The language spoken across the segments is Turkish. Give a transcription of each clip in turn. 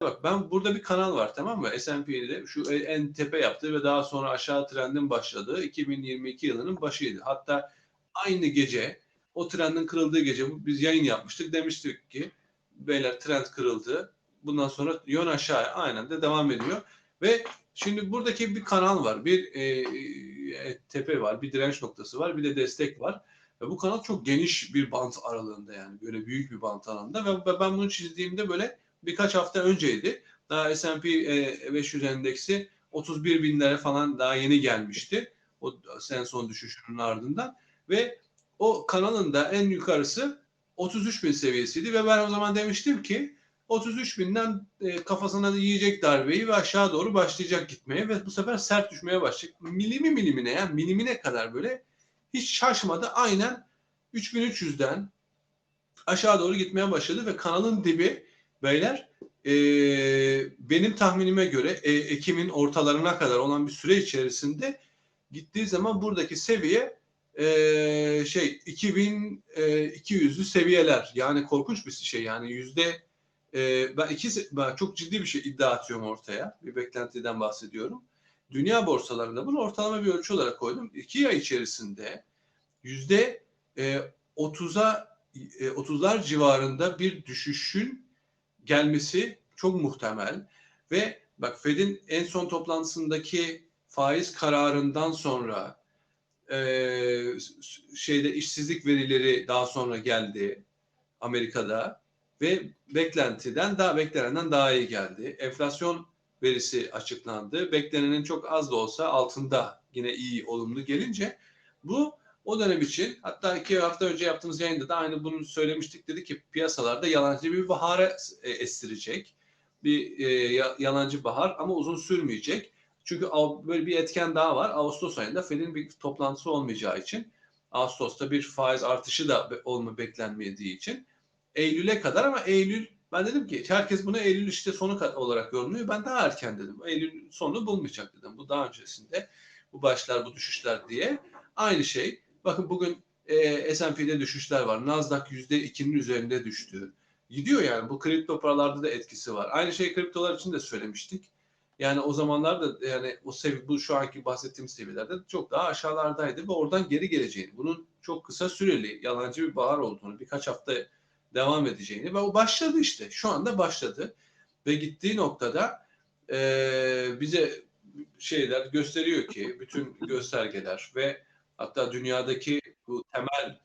bak ben burada bir kanal var tamam mı? S&P'de şu en tepe yaptığı ve daha sonra aşağı trendin başladığı 2022 yılının başıydı. Hatta aynı gece o trendin kırıldığı gece biz yayın yapmıştık. Demiştik ki beyler trend kırıldı. Bundan sonra yön aşağı aynen de devam ediyor. Ve şimdi buradaki bir kanal var. Bir e, e, tepe var. Bir direnç noktası var. Bir de destek var. Ve bu kanal çok geniş bir bant aralığında yani. Böyle büyük bir bant aralığında. Ve ben bunu çizdiğimde böyle birkaç hafta önceydi. Daha S&P 500 endeksi 31 binlere falan daha yeni gelmişti. O sen son düşüşünün ardından. Ve o kanalın da en yukarısı 33 bin seviyesiydi ve ben o zaman demiştim ki 33 binden e, kafasına yiyecek darbeyi ve aşağı doğru başlayacak gitmeye ve bu sefer sert düşmeye başlayacak. Milimi milimine yani milimine kadar böyle hiç şaşmadı. Aynen 3300'den aşağı doğru gitmeye başladı ve kanalın dibi beyler e, benim tahminime göre e, Ekim'in ortalarına kadar olan bir süre içerisinde gittiği zaman buradaki seviye e, şey 2200'lü seviyeler yani korkunç bir şey yani yüzde e, ben iki ben çok ciddi bir şey iddia atıyorum ortaya bir beklentiden bahsediyorum. Dünya borsalarında bunu ortalama bir ölçü olarak koydum. İki ay içerisinde yüzde 30'a e, 30'lar civarında bir düşüşün gelmesi çok muhtemel ve bak Fed'in en son toplantısındaki faiz kararından sonra e, şeyde işsizlik verileri daha sonra geldi Amerika'da ve beklentiden daha beklenenden daha iyi geldi. Enflasyon verisi açıklandı. Beklenenin çok az da olsa altında yine iyi olumlu gelince bu o dönem için hatta iki hafta önce yaptığımız yayında da aynı bunu söylemiştik. Dedi ki piyasalarda yalancı bir bahara e, estirecek. Bir e, yalancı bahar ama uzun sürmeyecek. Çünkü böyle bir etken daha var. Ağustos ayında Fed'in bir toplantısı olmayacağı için Ağustos'ta bir faiz artışı da olma beklenmediği için Eylül'e kadar ama Eylül ben dedim ki herkes bunu Eylül işte sonu olarak yorumluyor. Ben daha erken dedim. Eylül sonu bulmayacak dedim. Bu daha öncesinde bu başlar bu düşüşler diye. Aynı şey. Bakın bugün e, S&P'de düşüşler var. Nasdaq %2'nin üzerinde düştü. Gidiyor yani. Bu kripto paralarda da etkisi var. Aynı şey kriptolar için de söylemiştik. Yani o zamanlarda yani o sevi bu şu anki bahsettiğim seviyelerde çok daha aşağılardaydı ve oradan geri geleceğini, bunun çok kısa süreli yalancı bir bahar olduğunu, birkaç hafta devam edeceğini ve o başladı işte. Şu anda başladı ve gittiği noktada e, bize şeyler gösteriyor ki bütün göstergeler ve hatta dünyadaki bu temel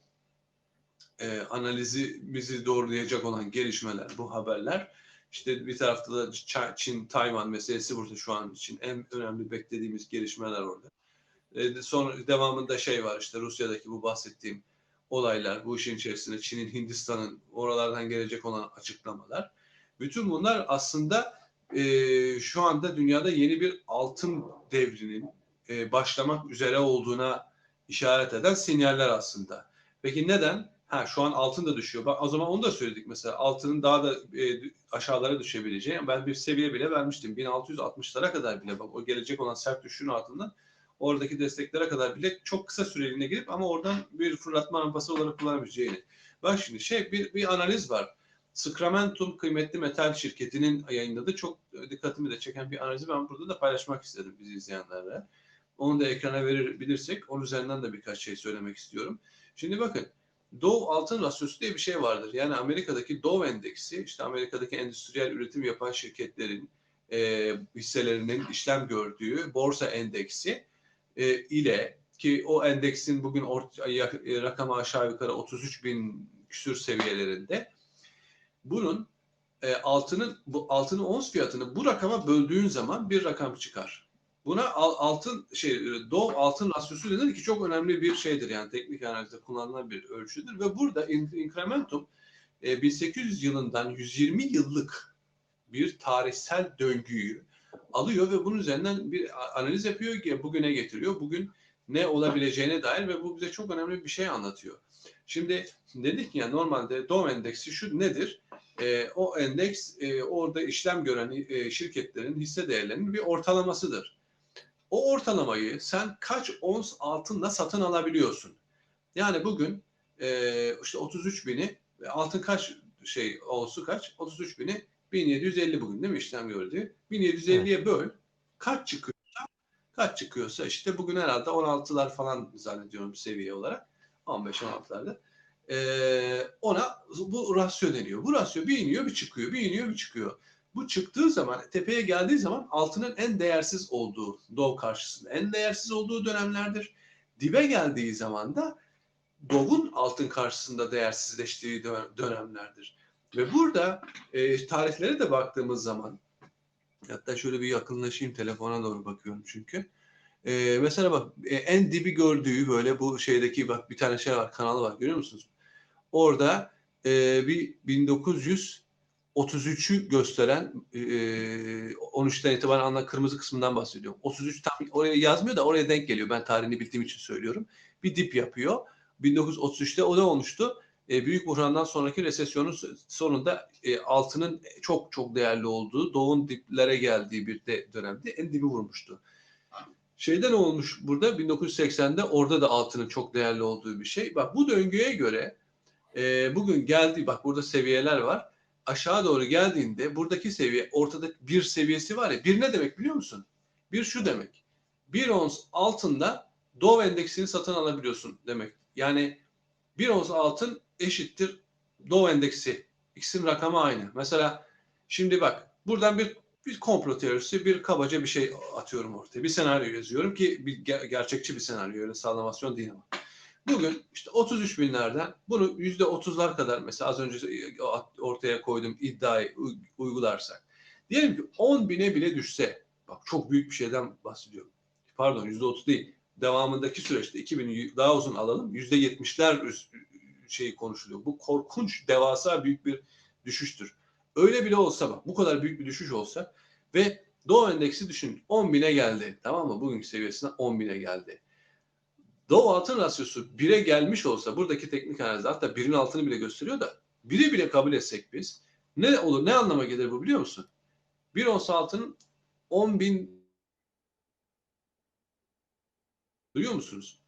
e, analizimizi doğrulayacak olan gelişmeler, bu haberler işte bir tarafta da Çin, Tayvan meselesi burada şu an için en önemli beklediğimiz gelişmeler orada. E, sonra devamında şey var işte Rusya'daki bu bahsettiğim olaylar, bu işin içerisinde Çin'in, Hindistan'ın oralardan gelecek olan açıklamalar. Bütün bunlar aslında e, şu anda dünyada yeni bir altın devrinin e, başlamak üzere olduğuna işaret eden sinyaller aslında. Peki neden? Ha şu an altın da düşüyor. Bak o zaman onu da söyledik mesela. Altının daha da e, aşağılara düşebileceği. Ben bir seviye bile vermiştim. 1660'lara kadar bile bak o gelecek olan sert düşüşün altından oradaki desteklere kadar bile çok kısa süreliğine girip ama oradan bir fırlatma rampası olarak kullanabileceğini. Bak şimdi şey bir, bir analiz var. Sacramentum kıymetli metal şirketinin yayınladığı çok dikkatimi de çeken bir analizi ben burada da paylaşmak istedim bizi izleyenlerle. Onu da ekrana verebilirsek onun üzerinden de birkaç şey söylemek istiyorum. Şimdi bakın Dow altın rasyosu diye bir şey vardır. Yani Amerika'daki Dow endeksi işte Amerika'daki endüstriyel üretim yapan şirketlerin e, hisselerinin işlem gördüğü borsa endeksi e, ile ki o endeksin bugün orta, rakamı aşağı yukarı 33 bin küsür seviyelerinde bunun e, altının bu altının ons fiyatını bu rakama böldüğün zaman bir rakam çıkar. Buna altın şey doğu altın rasyosu denir ki çok önemli bir şeydir yani teknik analizde kullanılan bir ölçüdür ve burada incrementum e, 1800 yılından 120 yıllık bir tarihsel döngüyü alıyor ve bunun üzerinden bir analiz yapıyor ki bugüne getiriyor. Bugün ne olabileceğine dair ve bu bize çok önemli bir şey anlatıyor. Şimdi dedik ya normalde Dow endeksi şu nedir? E, o endeks e, orada işlem gören e, şirketlerin hisse değerlerinin bir ortalamasıdır. O ortalamayı sen kaç ons altınla satın alabiliyorsun? Yani bugün e, işte 33 bini altın kaç şey olsu kaç? 33 bini 1750 bugün değil mi işlem gördüğü? 1750'ye böl. Kaç çıkıyorsa kaç çıkıyorsa işte bugün herhalde 16'lar falan zannediyorum seviye olarak. 15-16'larda. Ee, ona bu rasyo deniyor. Bu rasyo bir iniyor bir çıkıyor, bir iniyor bir çıkıyor. Bu çıktığı zaman tepeye geldiği zaman altının en değersiz olduğu Dov karşısında en değersiz olduğu dönemlerdir. Dibe geldiği zaman da Dov'un altın karşısında değersizleştiği dönemlerdir. Ve burada e, tarihlere de baktığımız zaman hatta şöyle bir yakınlaşayım telefona doğru bakıyorum çünkü. E, mesela bak e, en dibi gördüğü böyle bu şeydeki bak bir tane şey var kanalı var görüyor musunuz? Orada e, bir 1933'ü gösteren e, 13'ten itibaren anla kırmızı kısmından bahsediyorum. 33 tam oraya yazmıyor da oraya denk geliyor. Ben tarihini bildiğim için söylüyorum. Bir dip yapıyor. 1933'te o ne olmuştu? E, büyük buhrandan sonraki resesyonun sonunda e, altının çok çok değerli olduğu, doğun diplere geldiği bir de dönemde en dibi vurmuştu. Şeyde ne olmuş burada? 1980'de orada da altının çok değerli olduğu bir şey. Bak bu döngüye göre e, bugün geldi, bak burada seviyeler var. Aşağı doğru geldiğinde buradaki seviye, ortada bir seviyesi var ya. Bir ne demek biliyor musun? Bir şu demek. Bir ons altında Dow endeksini satın alabiliyorsun demek. Yani bir ons altın eşittir Dow endeksi. İkisinin rakamı aynı. Mesela şimdi bak buradan bir bir komplo teorisi, bir kabaca bir şey atıyorum ortaya. Bir senaryo yazıyorum ki bir ger- gerçekçi bir senaryo, öyle sallamasyon değil ama. Bugün işte 33 binlerden bunu yüzde 30'lar kadar mesela az önce ortaya koyduğum iddiayı uygularsak. Diyelim ki 10 bine bile düşse, bak çok büyük bir şeyden bahsediyorum. Pardon yüzde 30 değil. Devamındaki süreçte 2000'i daha uzun alalım. Yüzde 70'ler şeyi konuşuluyor. Bu korkunç, devasa büyük bir düşüştür. Öyle bile olsa bak bu kadar büyük bir düşüş olsa ve Dow endeksi düşün 10 bine geldi. Tamam mı? Bugünkü seviyesine 10 bine geldi. Dow altın rasyosu 1'e gelmiş olsa buradaki teknik analizde hatta 1'in altını bile gösteriyor da 1'i bile kabul etsek biz ne olur? Ne anlama gelir bu biliyor musun? 1 ons altının 10 bin duyuyor musunuz?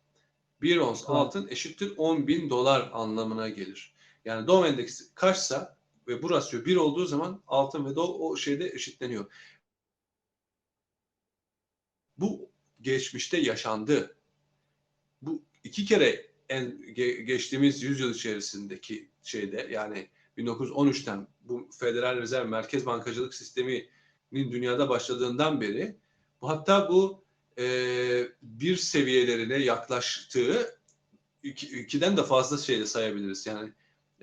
1 ons altın eşittir 10 bin dolar anlamına gelir. Yani Dow endeksi kaçsa ve bu rasyo 1 olduğu zaman altın ve Dow o şeyde eşitleniyor. Bu geçmişte yaşandı. Bu iki kere en geçtiğimiz yüzyıl içerisindeki şeyde yani 1913'ten bu Federal Rezerv Merkez Bankacılık Sistemi'nin dünyada başladığından beri bu hatta bu e, bir seviyelerine yaklaştığı iki, ikiden de fazla şeyle sayabiliriz. Yani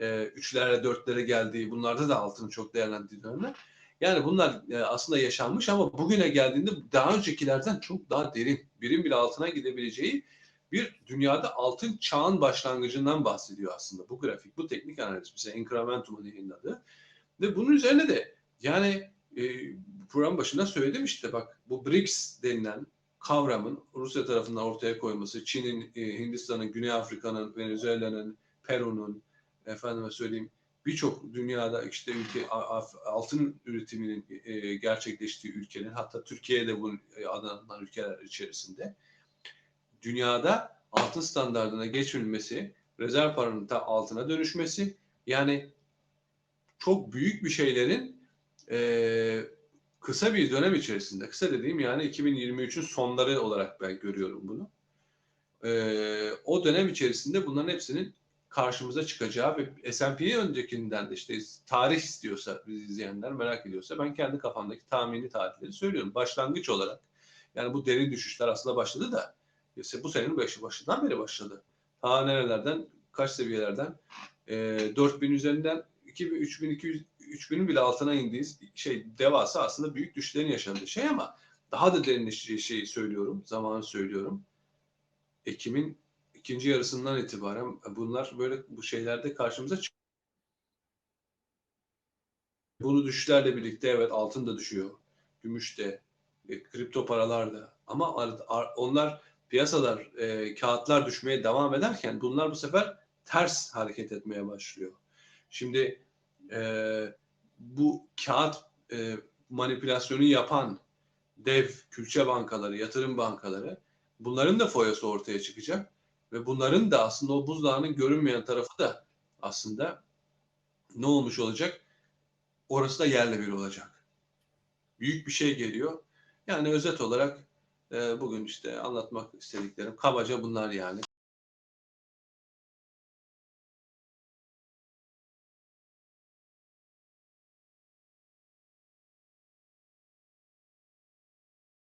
e, üçlere dörtlere geldiği bunlarda da altının çok değerlendiği dönemler. Yani bunlar e, aslında yaşanmış ama bugüne geldiğinde daha öncekilerden çok daha derin birim bile altına gidebileceği bir dünyada altın çağın başlangıcından bahsediyor aslında bu grafik, bu teknik analiz bize Incrementum'un yayınladığı. Ve bunun üzerine de yani e, program başında söyledim işte bak bu BRICS denilen kavramın Rusya tarafından ortaya koyması, Çin'in, e, Hindistan'ın, Güney Afrika'nın, Venezuela'nın, Peru'nun, efendime söyleyeyim birçok dünyada işte ülke altın üretiminin e, gerçekleştiği ülkenin hatta Türkiye'de bu e, adanan ülkeler içerisinde dünyada altın standartına geçilmesi, rezerv paranın da altına dönüşmesi yani çok büyük bir şeylerin e, kısa bir dönem içerisinde, kısa dediğim yani 2023'ün sonları olarak ben görüyorum bunu. E, o dönem içerisinde bunların hepsinin karşımıza çıkacağı ve S&P'ye öncekinden de işte tarih istiyorsa biz izleyenler merak ediyorsa ben kendi kafamdaki tahmini tarihleri söylüyorum. Başlangıç olarak yani bu derin düşüşler aslında başladı da bu senenin başı başından beri başladı. Ta nerelerden kaç seviyelerden e, 4000 üzerinden 2000 3200 3000'in bile altına indiği şey devasa aslında büyük düşüşlerin yaşandığı şey ama daha da derinleşeceği şeyi söylüyorum. Zamanı söylüyorum. Ekim'in ikinci yarısından itibaren bunlar böyle bu şeylerde karşımıza çıkıyor. Bunu düşüşlerle birlikte evet altın da düşüyor. Gümüş de, e, kripto paralar da. Ama onlar piyasalar, e, kağıtlar düşmeye devam ederken bunlar bu sefer ters hareket etmeye başlıyor. Şimdi e, bu kağıt e, manipülasyonu yapan dev külçe bankaları, yatırım bankaları bunların da foyası ortaya çıkacak ve bunların da aslında o buzdağının görünmeyen tarafı da aslında ne olmuş olacak? orası da yerle bir olacak. Büyük bir şey geliyor. Yani özet olarak bugün işte anlatmak istediklerim kabaca bunlar yani.